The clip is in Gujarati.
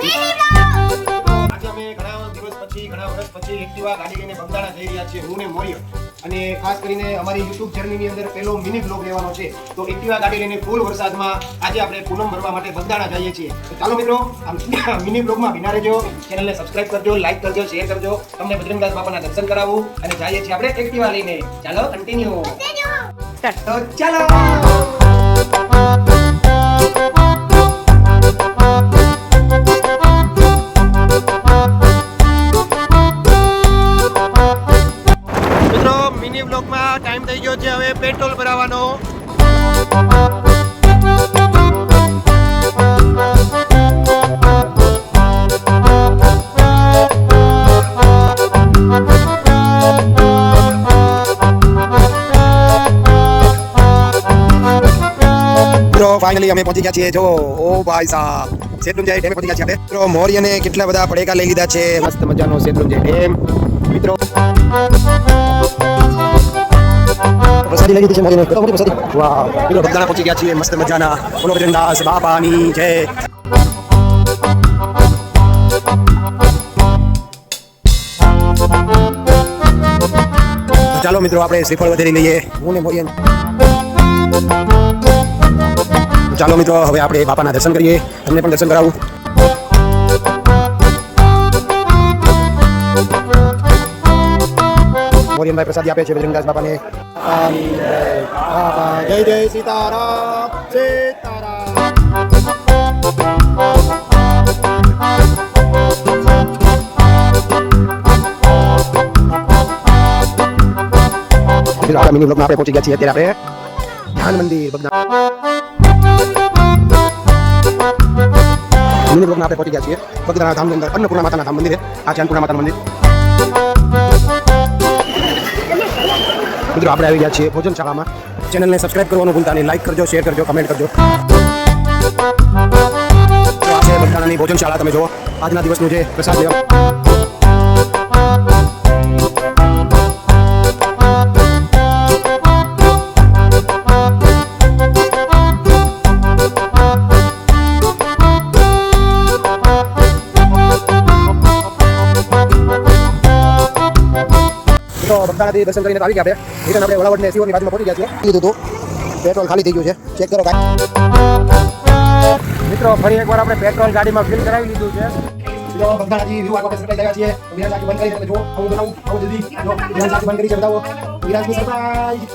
આજે અમે ઘણા દિવસ પછી ઘણા વર્ષ પછી એક્ટિવા ગાડી લઈને બંધાણા જઈ રહ્યા છીએ હું ને મોરિયો અને ખાસ કરીને અમારી યુટ્યુબ જર્નીની અંદર પહેલો મિની બ્લોગ લેવાનો છે. તો એક્ટિવા ગાડી લઈને ફૂલ વરસાદમાં આજે આપણે પૂનમ ભરવા માટે બગદાણા જઈએ છીએ. તો ચાલો મિત્રો આમ મિની બ્લોગમાં રહેજો ચેનલને સબસ્ક્રાઇબ કરજો લાઈક કરજો શેર કરજો. તમને બજરંગદાસ બાપાના દર્શન કરાવું અને જઈએ છીએ આપણે એક્ટિવા લઈને. ચાલો કન્ટિન્યુ તો ચાલો. મિત્રો ફાઇનલી અમે પહોંચી ગયા છીએ. જો, ઓ ભાઈ સાહેબ શેત્રુંજય ડેમે પહોંચી ગયા છીએ મિત્રો, મોરિયને કેટલા બધા પડેકા લઈ લીધા છે. મસ્ત મજાનો શેત્રુંજય ડેમ. મિત્રો. પ્રસાદી લઈ લીધી છે મોરીને મોટી પ્રસાદી વાહ. મિત્રો ભગદાણા પહોંચી ગયા છીએ. મસ્ત મજાના. બોલો બજરંગદાસ બાપાની જય. ચાલો મિત્રો, આપણે શ્રીફળ વધારી લઈએ હું ને મોરિયન. ચાલો મિત્રો હવે આપણે બાપાના દર્શન કરીએ. તમને પણ દર્શન કરાવું. મોરિયમભાઈ પ્રસાદી આપે છે બજરંગદાસ બાપાને. જય. જય જય સીતારામ સીતારામ આપણા આપણે પહોંચી ગયા છીએ. અત્યારે આપણે ધ્યાન મંદિર બગદાણા. મિની બ્લોગમાં આપણે પહોંચી ગયા છીએ. બગદાણા ધામની અંદર અન્નપૂર્ણા માતાના ધામ મંદિર આ છે અન્નપૂર્ણા માતાનું મંદિર. મિત્રો, આપણે આવી ગયા છીએ ભોજનશાળામાં. ચેનલને સબસ્ક્રાઇબ કરવાનું ભૂલતા નહીં. લાઈક કરજો શેર કરજો કમેન્ટ કરજો. આ છે બગદાણાની ભોજનશાળા, તમે જુઓ. આજના દિવસનું જે પ્રસાદ લેવા તો બગદાણાથી દર્શન કરીને આવી ગયા આપણે રિટર્ન આપણે વડાવડ ને સિહોરની બાજુમાં પહોંચી ગયા છીએ લીધું હતું પેટ્રોલ ખાલી થઈ ગયું છે ચેક કરો મિત્રો ફરી એકવાર આપણે પેટ્રોલ ગાડીમાં ફિલ કરાવી લીધું છે તો બગદાણાથી વ્યૂ છીએ વિરાજ બંધ કરી તમે જુઓ આવું બનાવું આવું જલ્દી જો વિરાજ બંધ કરી છે બતાવો વિરાજની સરપ્રાઈઝ